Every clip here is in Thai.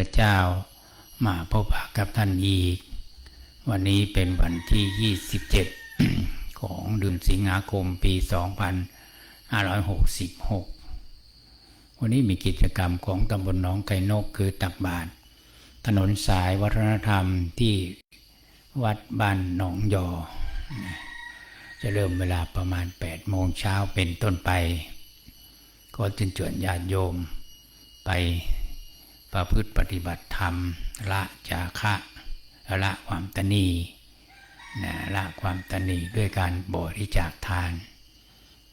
ธเจ้ามาพบปะกับท่านอีก วันนี้เป็นวันที่ 27 ของเดือนสิงหาคมปี 2566 วันนี้มีกิจกรรมของตำบลหนองไก่นกคือตักบาตรถนนสายวัฒนธรรมที่วัดบ้านหนองยอ จะเริ่มเวลาประมาณ 8 โมงเช้าเป็นต้นไป ก็จึงชิญญาติโยมไป ประพฤติปฏิบัติธรรม ละจาคะละความตนีนะละความตนีด้วยการบริจาคทาน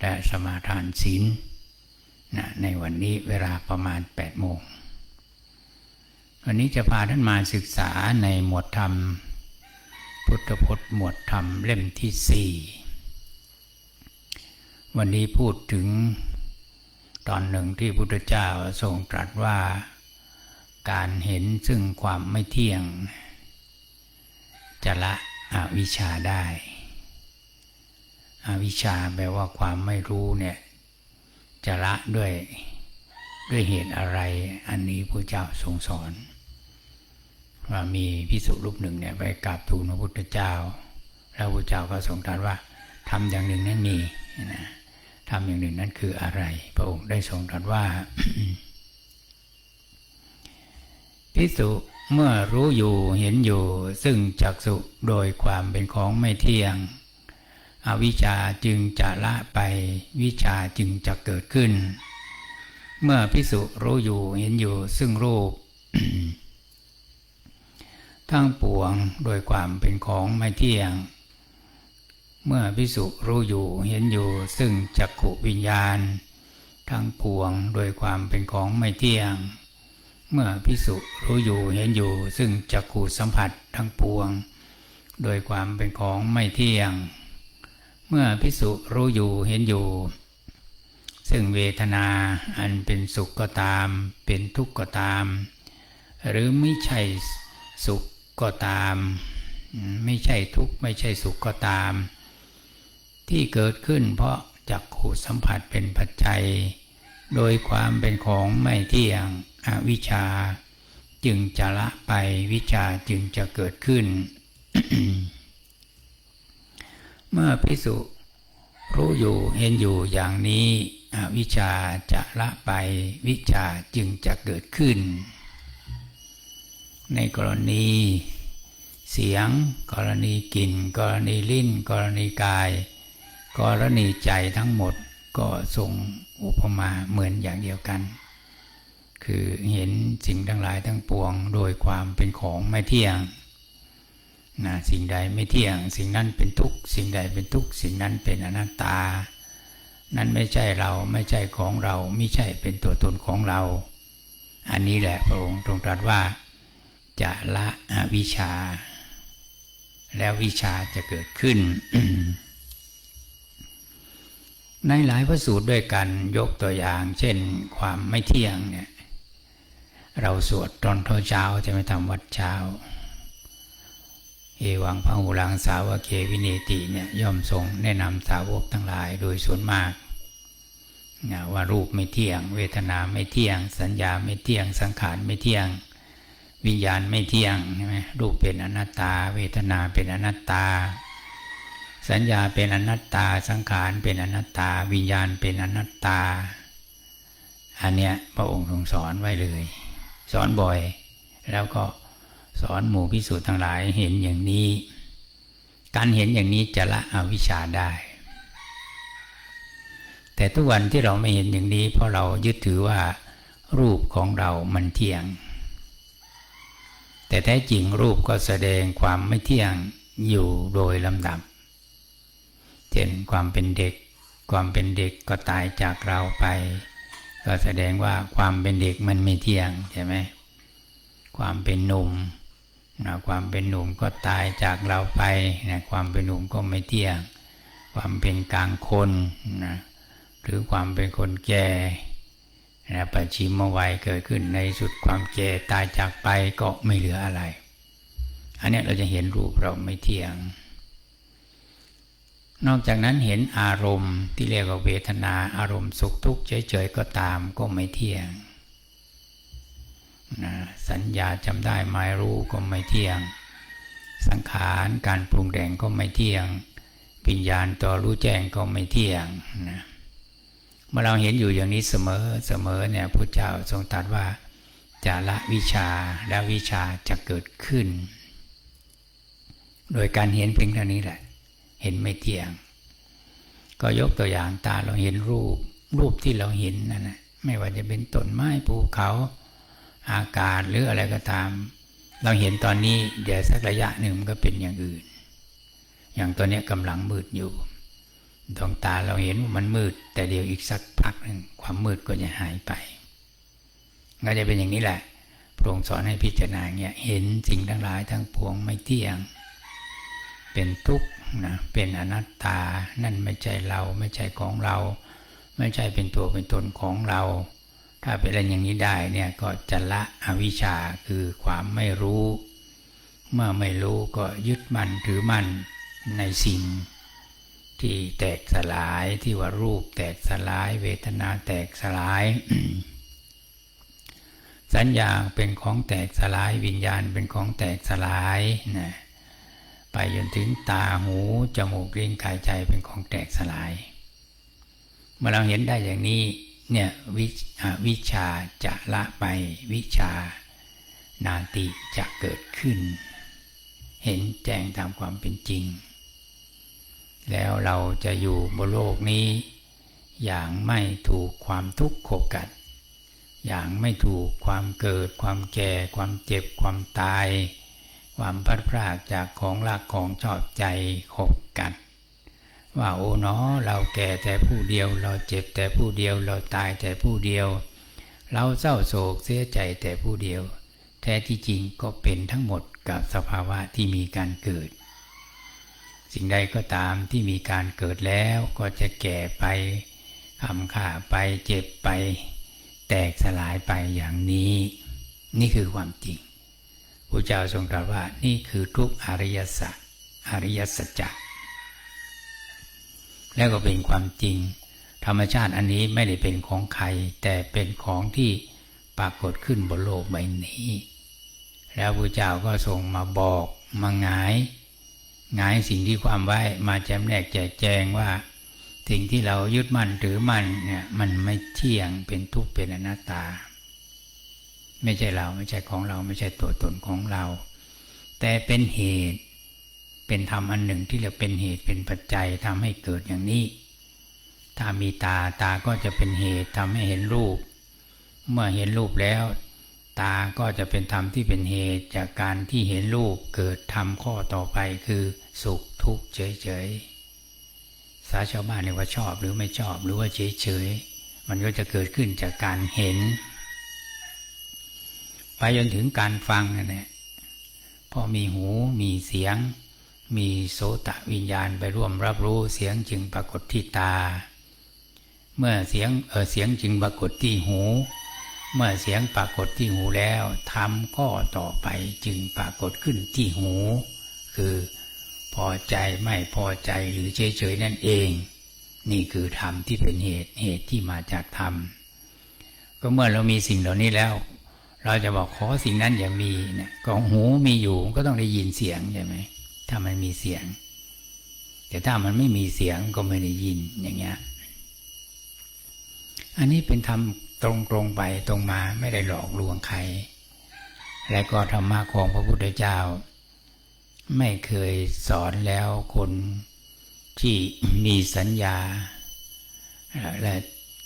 และสมาทานศีลนะในวันนี้เวลาประมาณ8โมงวันนี้จะพาท่านมาศึกษาในหมวดธรรม พุทธพจน์หมวดธรรมเล่มที่สี่วันนี้พูดถึงตอนหนึ่งที่พุทธเจ้าทรงตรัสว่า การเห็นซึ่งความไม่เที่ยง จะละอวิชชาได้ อวิชชาแปลว่าความไม่รู้เนี่ยจะละด้วยด้วยเหตุอะไร อันนี้พระเจ้าทรงสอน ว่ามีพิสุรูปหนึ่งเนี่ยไปกราบทูลพระพุทธเจ้า แล้วพระเจ้าก็ทรงตรัสว่าทำอย่างหนึ่งนั้นมีนะทำอย่างหนึ่งนั้นคืออะไร พระองค์ได้ทรงตรัสว่า พิสุเมื่อรู้อยู่เห็นอยู่ ซึ่งจักสุโดยความเป็นของไม่เที่ยง อวิชชาจึงจะละไปวิชาจึงจะเกิดขึ้น เมื่อพิสุรู้อยู่เห็นอยู่ ซึ่งรูป ทั้งปวงโดยความเป็นของไม่เที่ยง เมื่อพิสุรู้อยู่เห็นอยู่ ซึ่งจักขุวิญญาณ ทั้งปวงโดยความเป็นของไม่เที่ยง เมื่อพิสุรู้อยู่เห็นอยู่ ซึ่งจักขุสัมผัสทั้งปวง โดยความเป็นของไม่เที่ยง เมื่อพิสุรู้อยู่เห็นอยู่ ซึ่งเวทนาอันเป็นสุขก็ตาม เป็นทุกข์ก็ตาม หรือไม่ใช่สุขก็ตาม ไม่ใช่ทุกข์ไม่ใช่สุขก็ตาม ที่เกิดขึ้นเพราะจักขูสัมผัสเป็นปัจจัย โดยความเป็นของไม่เที่ยงอวิชชา จึงจะละไปวิชาจึงจะเกิดขึ้น เมื่อพิสุรู้อยู่เห็นอยู่อย่างนี้อวิชชาจะละไปวิชาจึงจะเกิดขึ้น ในกรณีเสียง กรณีกลิ่น กรณีลิ้น กรณีกาย กรณีใจทั้งหมด ก็ทรงอุปมาเหมือนอย่างเดียวกัน คือเห็นสิ่งทั้งหลายทั้งปวงโดยความเป็นของไม่เที่ยงนะสิ่งใดไม่เที่ยง สิ่งนั้นเป็นทุกข์สิ่งใดเป็นทุกข์สิ่งนั้นเป็นอนัตตา นั้นไม่ใช่เราไม่ใช่ของเราไม่ใช่เป็นตัวตนของเรา อันนี้แหละพระองค์ทรงตรัสว่าจะละวิชา แล้ววิชาจะเกิดขึ้น ในหลายพระสูตรด้วยกันยกตัวอย่าง เช่นความไม่เที่ยงเนี่ยเราสวดตอนเช้าจะไม่ทำวัดเช้า เอวังพหูลังสาวเควิเนติเนี่ยย่อมทรงแนะนำสาวกทั้งหลายโดยส่วนมากว่ารูปไม่เที่ยง เวทนาไม่เที่ยง สัญญาไม่เที่ยง สังขารไม่เที่ยง วิญญาณไม่เที่ยงใช่ไหมรูปเป็นอนัตตา เวทนาเป็นอนัตตา สัญญาเป็นอนัตตา สังขารเป็นอนัตตา วิญญาณเป็นอนัตตา อันเนี้ยพระองค์ทรงสอนไว้เลย สอนบ่อย แล้วก็สอนหมู่พิสูจน์ทั้งหลายเห็นอย่างนี้ การเห็นอย่างนี้จะละอวิชชาได้ แต่ทุกวันที่เราไม่เห็นอย่างนี้ เพราะเรายึดถือว่ารูปของเรามันเที่ยง แต่แท้จริงรูปก็แสดงความไม่เที่ยงอยู่โดยลำดับ ช่น ความเป็นเด็ก ความเป็นเด็กก็ตายจากเราไป ก็แสดงว่าความเป็นเด็กมันไม่เที่ยงใช่ไหมความเป็นหนุ่มนะความเป็นหนุ่มก็ตายจากเราไปนะความเป็นหนุ่มก็ไม่เที่ยง ความเป็นกลางคนนะหรือความเป็นคนแก่นะปัจฉิมวัยเกิดขึ้นในสุดความแก่ตายจากไปก็ไม่เหลืออะไร อันนี้เราจะเห็นรูปเราไม่เที่ยง นอกจากนั้นเห็นอารมณ์ที่เรียกว่าเวทนาอารมณ์สุขทุกข์เฉยๆก็ตามก็ไม่เที่ยงนะสัญญาจำได้หมายรู้ก็ไม่เที่ยง สังขารการปรุงแต่งก็ไม่เที่ยงวิญญาณตัวรู้แจ้งก็ไม่เที่ยงนะเมื่อเราเห็นอยู่อย่างนี้เสมอเสมอเนี่ยพระเจ้าทรงตรัสว่าจะละวิชาและวิชาจะเกิดขึ้น โดยการเห็นเพียงเท่านี้แหละ เห็นไม่เที่ยง ก็ยกตัวอย่างตาเราเห็นรูป รูปที่เราเห็นนั่นนะไม่ว่าจะเป็นต้นไม้ภูเขาอากาศหรืออะไรก็ตาม เราเห็นตอนนี้เดี๋ยวสักระยะหนึ่งมันก็เป็นอย่างอื่น อย่างตัวนี้กำลังมืดอยู่ดวงตาเราเห็นว่ามันมืด แต่เดี๋ยวอีกสักพักหนึ่งความมืดก็จะหายไปก็จะเป็นอย่างนี้แหละพระองค์สอนให้พิจารณาเนี่ยเห็นสิ่งทั้งหลายทั้งปวงไม่เที่ยง เป็นทุกข์ นะเป็นอนัตตา นั่นไม่ใช่เราไม่ใช่ของเรา ไม่ใช่เป็นตัวเป็นตนของเรา ถ้าเป็นอะไรอย่างนี้ได้เนี่ยก็จะละอวิชชาคือความไม่รู้ เมื่อไม่รู้ก็ยึดมั่นถือมั่นในสิ่ง ที่แตกสลายที่ว่ารูปแตกสลาย เวทนาแตกสลายสัญญาเป็นของแตกสลายวิญญาณเป็นของแตกสลายนะ ไปจนถึงตาหู จมูกลิ้นกายใจเป็นของแตกสลาย เมื่อเราเห็นได้อย่างนี้เนี่ยวิวิชาจะละไปวิชานาติจะเกิดขึ้น เห็นแจ้งตามความเป็นจริง แล้วเราจะอยู่บนโลกนี้ อย่างไม่ถูกความทุกข์ขบกัด อย่างไม่ถูกความเกิด ความแก่ ความเจ็บความตาย ความพัดพรากจากของรักของชอบใจขบกัด ว่าโอ้เนอเราแก่แต่ผู้เดียว เราเจ็บแต่ผู้เดียว เราตายแต่ผู้เดียว เราเศร้าโศกเสียใจแต่ผู้เดียว แท้ที่จริงก็เป็นทั้งหมดกับสภาวะที่มีการเกิด สิ่งใดก็ตามที่มีการเกิดแล้วก็จะแก่ไปคำขาไปเจ็บไป แตกสลายไปอย่างนี้ นี่คือความจริง พระเจ้าทรงตรัสว่านี่คือทุกอริยสัจอริยสัจจะแล้วก็เป็นความจริง ธรรมชาติอันนี้ไม่ได้เป็นของใคร แต่เป็นของที่ปรากฏขึ้นบนโลกใบนี้ แล้วพระเจ้าก็ทรงมาบอกมาหงายหงายสิ่งที่ความไว้มาแจมแนกแจกแจงว่า สิ่งที่เรายึดมั่นถือมั่นเนี่ยมันไม่เที่ยงเป็นทุกข์เป็นอนัตตา ไม่ใช่เราไม่ใช่ของเราไม่ใช่ตัวตนของเรา แต่เป็นเหตุ เป็นธรรมอันหนึ่งที่เราเป็นเหตุเป็นปัจจัยทำให้เกิดอย่างนี้ ถ้ามีตาตาก็จะเป็นเหตุทำให้เห็นรูป เมื่อเห็นรูปแล้ว ตาก็จะเป็นธรรมที่เป็นเหตุจากการที่เห็นรูปเกิดธรรมข้อต่อไปคือสุขทุกข์เฉยๆสาชาวบ้านเรียกว่าชอบหรือไม่ชอบหรือว่าเฉยๆมันก็จะเกิดขึ้นจากการเห็น ไปจนถึงการฟังนั่นแหละพอมีหูมีเสียง มีโสตะวิญญาณไปร่วมรับรู้เสียงจึงปรากฏที่ตา เมื่อเสียงเออเสียงจึงปรากฏที่หู เมื่อเสียงปรากฏที่หูแล้วทำข้อต่อไปจึงปรากฏขึ้นที่หู คือพอใจไม่พอใจหรือเฉยๆนั่นเอง นี่คือธรรมที่เป็นเหตุเหตุที่มาจากธรรมก็เมื่อเรามีสิ่งเหล่านี้แล้ว เราจะบอกขอสิ่งนั้นอย่ามีเนี่ยก็หูมีอยู่ก็ต้องได้ยินเสียงใช่ไหมถ้ามันมีเสียง แต่ถ้ามันไม่มีเสียงก็ไม่ได้ยินอย่างเงี้ยอันนี้เป็นธรรมตรงๆไปตรงมาไม่ได้หลอกลวงใคร และก็ธรรมะของพระพุทธเจ้า ไม่เคยสอนแล้วคนที่มีสัญญา และ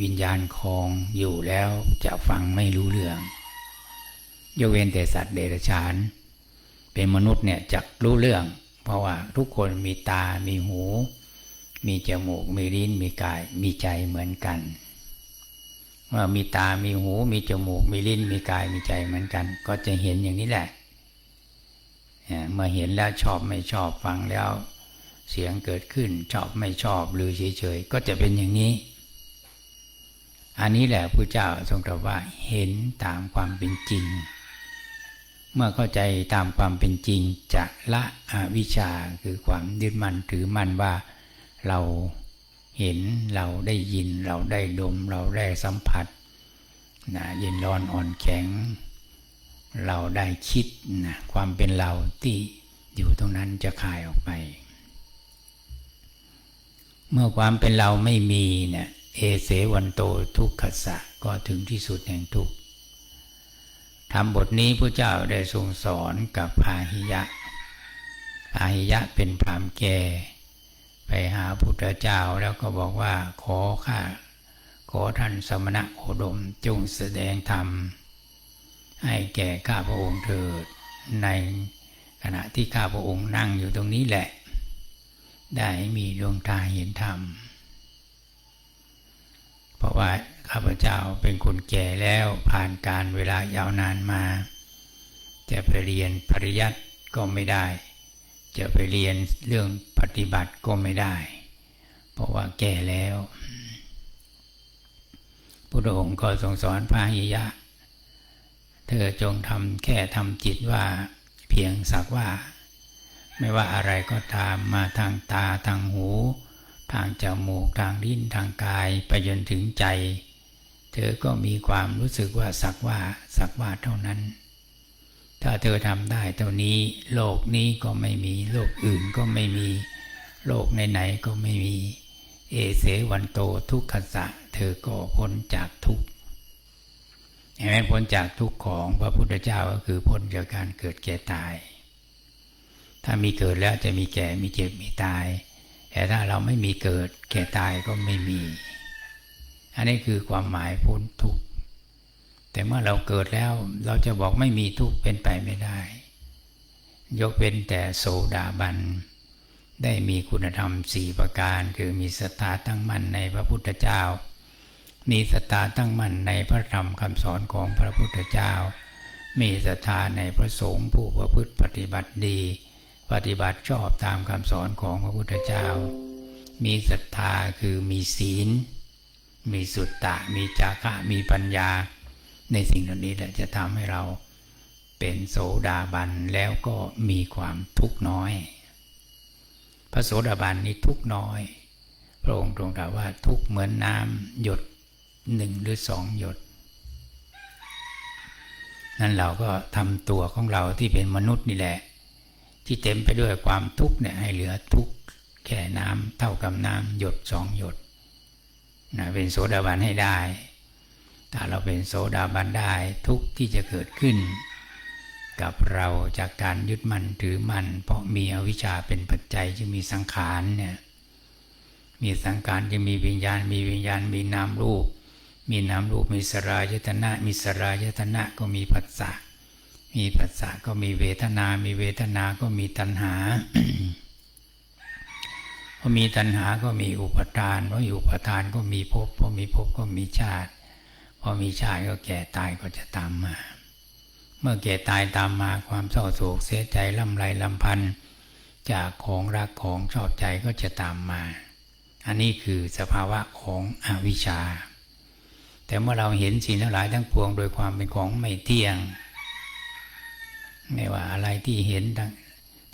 วิญญาณคลองอยู่แล้วจะฟังไม่รู้เรื่อง ยกเว้นแต่สัตว์เดรัจฉาน เป็นมนุษย์เนี่ยจะรู้เรื่อง เพราะว่าทุกคนมีตา มีหู มีจมูก มีลิ้น มีกาย มีใจเหมือนกันว่ามีตา มีหู มีจมูก มีลิ้น มีกาย มีใจเหมือนกัน ก็จะเห็นอย่างนี้แหละ เมื่อเห็นแล้วชอบไม่ชอบฟังแล้ว เสียงเกิดขึ้นชอบไม่ชอบหรือเฉยๆ ก็จะเป็นอย่างนี้ อันนี้แหละพระเจ้าทรงตรัสว่าเห็นตามความเป็นจริง เมื่อเข้าใจตามความเป็นจริงจะละอวิชชาคือความยึดมั่นถือมั่นว่าเราเห็นเราได้ยินเราได้ดม เราได้สัมผัสนะเย็นร้อนอ่อนแข็ง เราได้คิดนะความเป็นเราที่อยู่ตรงนั้นจะคายออกไป เมื่อความเป็นเราไม่มีเนี่ยเอเสวันโตทุกขสะก็ถึงที่สุดแห่งทุกข์ ทำบทนี้พระเจ้าได้ทรงสอนกับพาหิยะ พาหิยะเป็นพรามแก่ ไปหาพุทธเจ้าแล้วก็บอกว่าขอข้าขอท่านสมณะโคดมจงแสดงธรรม ให้แก่ข้าพระองค์เถิด ในขณะที่ข้าพระองค์นั่งอยู่ตรงนี้แหละ ได้มีดวงตาเห็นธรรม เพราะว่า ข้าพเจ้าเป็นคนแก่แล้วผ่านการเวลายาวนานมา จะไปเรียนปริยัติก็ไม่ได้ จะไปเรียนเรื่องปฏิบัติก็ไม่ได้ เพราะว่าแก่แล้วพระองค์ก็ทรงสอนพระหิยะ เธอจงทำแค่ทำจิตว่าเพียงสักว่า ไม่ว่าอะไรก็ตามมาทางตาทางหู ทางจมูกทางลิ้นทางกายไปจนถึงใจ เธอก็มีความรู้สึกว่าสักว่าสักว่าเท่านั้น ถ้าเธอทำได้เท่านี้ โลกนี้ก็ไม่มี โลกอื่นก็ไม่มี โลกไหนๆก็ไม่มี เอเสวันโตทุกขสะ เธอก็พ้นจากทุกข์เห็นไหมพ้นจากทุกข์ของพระพุทธเจ้าก็คือพ้นจากการเกิดแก่ตาย ถ้ามีเกิดแล้วจะมีแก่มีเจ็บมีตาย แต่ถ้าเราไม่มีเกิดแก่ตายก็ไม่มี อันนี้คือความหมายพ้นทุกข์แต่เมื่อเราเกิดแล้วเราจะบอกไม่มีทุกข์เป็นไปไม่ได้ ยกเว้นแต่โสดาบัน ได้มีคุณธรรมสี่ประการ คือมีศรัทธาตั้งมั่นในพระพุทธเจ้า มีศรัทธาตั้งมั่นในพระธรรมคำสอนของพระพุทธเจ้า มีศรัทธาในพระสงฆ์ผู้ประพฤติปฏิบัติดี ปฏิบัติชอบตามคำสอนของพระพุทธเจ้า มีศรัทธาคือมีศีล มีสุตตะ มีจาคะมีปัญญา ในสิ่งเหล่านี้แหละจะทำให้เราเป็นโสดาบันแล้วก็มีความทุกข์น้อย พระโสดาบันนี้ทุกข์น้อย พระองค์ตรงกล่าวว่าทุกข์เหมือนน้ำหยดหนึ่งหรือสองหยด นั่นเราก็ทำตัวของเราที่เป็นมนุษย์นี่แหละ ที่เต็มไปด้วยความทุกข์เนี่ยให้เหลือทุกข์แค่น้ำเท่ากับน้ำหยดสองหยด นะเป็นโสดาบันให้ได้ ถ้าเราเป็นโสดาบันได้ทุกที่จะเกิดขึ้น กับเราจากการยึดมั่นถือมั่นเพราะมีอวิชชาเป็นปัจจัยจึงมีสังขารเนี่ยมีสังขารจึงมีวิญญาณ มีวิญญาณ มีนามรูป มีนามรูปมีสรายตนะ มีสรายตนะก็มีผัสสะมีผัสสะก็มีเวทนา มีเวทนาก็มีตัณหา อมีตัณหาก็มีอุปทานเพอมีอุปทานก็มีภพพอมีภพก็มีชาติพอมีชาติก็แก่ตายก็จะตามมา เมื่อแก่ตายตามมาความเศร้าโศกเสียใจลำไรลำพันธ์จากของรักของชอบใจก็จะตามมา อันนี้คือสภาวะของอวิชชา แต่เมื่อเราเห็นสิ่งทั้งหลายทั้งปวงโดยความเป็นของไม่เที่ยง ไม่ว่าอะไรที่เห็น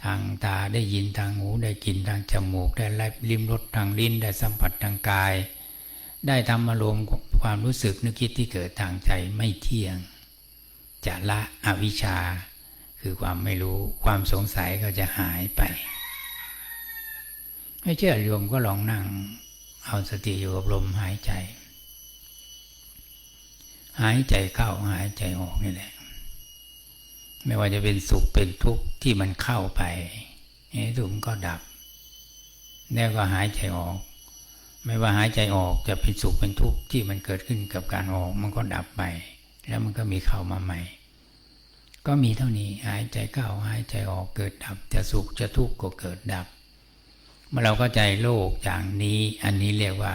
ทางตาได้ยินทางหูได้กลิ่นทางจมูก ได้ลิ้มรสทางลิ้นได้สัมผัสทางกาย ได้ทำอารมณ์ความรู้สึกนึกคิดที่เกิดทางใจไม่เที่ยง จะละอวิชชา คือความไม่รู้ความสงสัยก็จะหายไปไม่เชื่อโยมก็ลองนั่ง เอาสติอยู่กับลมหายใจ หายใจเข้าหายใจออกนี่แหละ ไม่ว่าจะเป็นสุขเป็นทุกข์ที่มันเข้าไปนี่สุขก็ดับแล้วก็หายใจออก ไม่ว่าหายใจออกจะเป็นสุขเป็นทุกข์ที่มันเกิดขึ้นกับการออก มันก็ดับไป แล้วมันก็มีเข้ามาใหม่ ก็มีเท่านี้หายใจเข้าหายใจออกเกิดดับ จะสุขจะทุกข์ก็เกิดดับ เมื่อเราเข้าใจโลกอย่างนี้ อันนี้เรียกว่า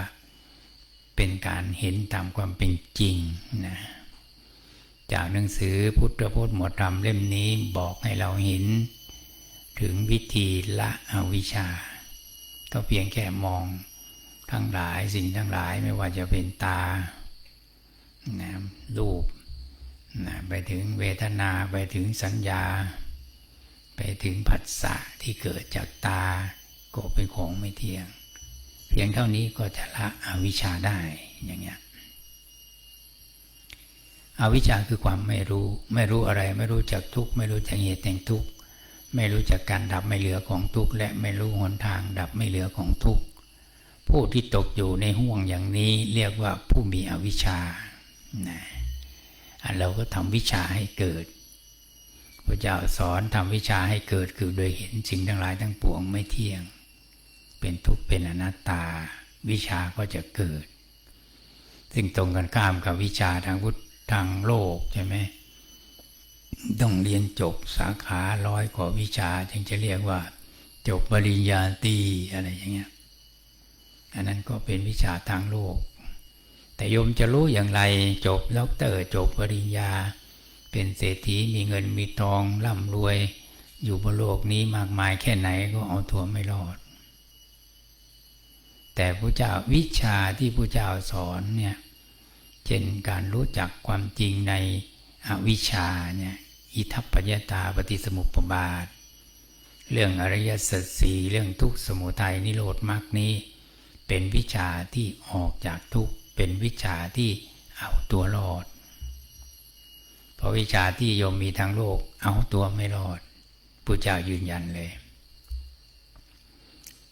เป็นการเห็นตามความเป็นจริงนะ จากหนังสือพุทธพจน์หมวดธรรมเล่มนี้บอกให้เราเห็น ถึงวิธีละอวิชชา ก็เพียงแค่มองทั้งหลายสิ่งทั้งหลายไม่ว่าจะเป็นตานะรูปนะไปถึงเวทนาไปถึงสัญญา ไปถึงผัสสะที่เกิดจากตาก็เป็นของไม่เที่ยง เพียงเท่านี้ก็จะละอวิชชาได้อย่างเงี้ย อวิชชาคือความไม่รู้ ไม่รู้อะไร ไม่รู้จักทุกข์ไม่รู้จักเหตุแห่งทุกข์ไม่รู้จักการดับไม่เหลือของทุกข์และไม่รู้หนทางดับไม่เหลือของทุกข์ผู้ที่ตกอยู่ในห่วงอย่างนี้เรียกว่าผู้มีอวิชชานะเราก็ทำวิชาให้เกิดพระเจ้าสอนทำวิชาให้เกิดคือโดยเห็นสิ่งทั้งหลายทั้งปวงไม่เที่ยง เป็นทุกข์เป็นอนัตตา วิชาก็จะเกิด ซึ่งตรงกันข้ามกับวิชาทางพุทธ ทางโลกใช่ไหมต้องเรียนจบสาขาร้อยกว่าวิชา จึงจะเรียกว่า จบปริญญาตรีอะไรอย่างเงี้ยอันนั้นก็เป็นวิชาทางโลก แต่โยมจะรู้อย่างไรจบด็อกเตอร์จบปริญญา เป็นเศรษฐีมีเงินมีทองร่ำรวย อยู่บนโลกนี้มากมายแค่ไหนก็เอาตัวไม่รอด แต่พระเจ้าวิชาที่พระเจ้าสอนเนี่ย เช่นการรู้จักความจริงในอวิชชาเนี่ยอิทัปปัจจตาปฏิสมุปบาท เรื่องอริยสัจสี่เรื่องทุกสมุทัยนิโรธมรรคนี้ เป็นวิชาที่ออกจากทุกเป็นวิชาที่เอาตัวรอด เพราะวิชาที่โยมมีทางโลกเอาตัวไม่รอดพระเจ้ายืนยันเลย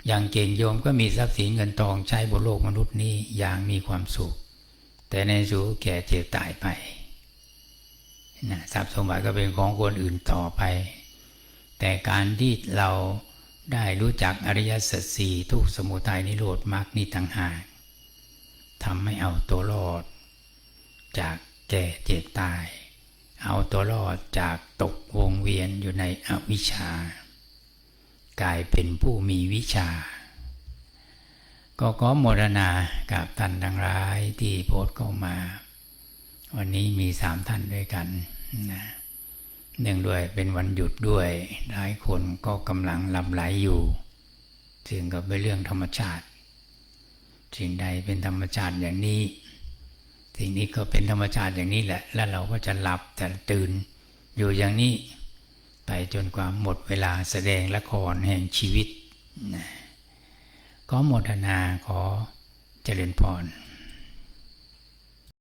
อย่างเก่งโยมก็มีทรัพย์สินเงินทองใช้บนโลกมนุษย์นี้อย่างมีความสุข แต่ในสู่แก่เจ็บตายไปนะทรัพย์สมบัติก็เป็นของคนอื่นต่อไป แต่การที่เราได้รู้จักอริยสัจสี่ทุกสมุทัยนิโรธมรรคนี่ต่างหากทำให้เอาตัวรอด จากแก่เจ็บตาย เอาตัวรอดจากตกวงเวียนอยู่ในอวิชชากลายเป็นผู้มีวิชา ก็ขอโมรณากับท่านทั้งหลายที่โพสเข้ามา วันนี้มีสามท่านด้วยกันนะเนื่องด้วยเป็นวันหยุดด้วยหลายคนก็กำลังลำไหลอยู่ซึ่งก็เป็นเรื่องธรรมชาติสิ่งใดเป็นธรรมชาติอย่างนี้ สิ่งนี้ก็เป็นธรรมชาติอย่างนี้แหละ แล้วเราก็จะหลับจะตื่นอยู่อย่างนี้ ไปจนกว่าหมดเวลาแสดงละครแห่งชีวิตนะ ขอโมทนาขอเจริญพร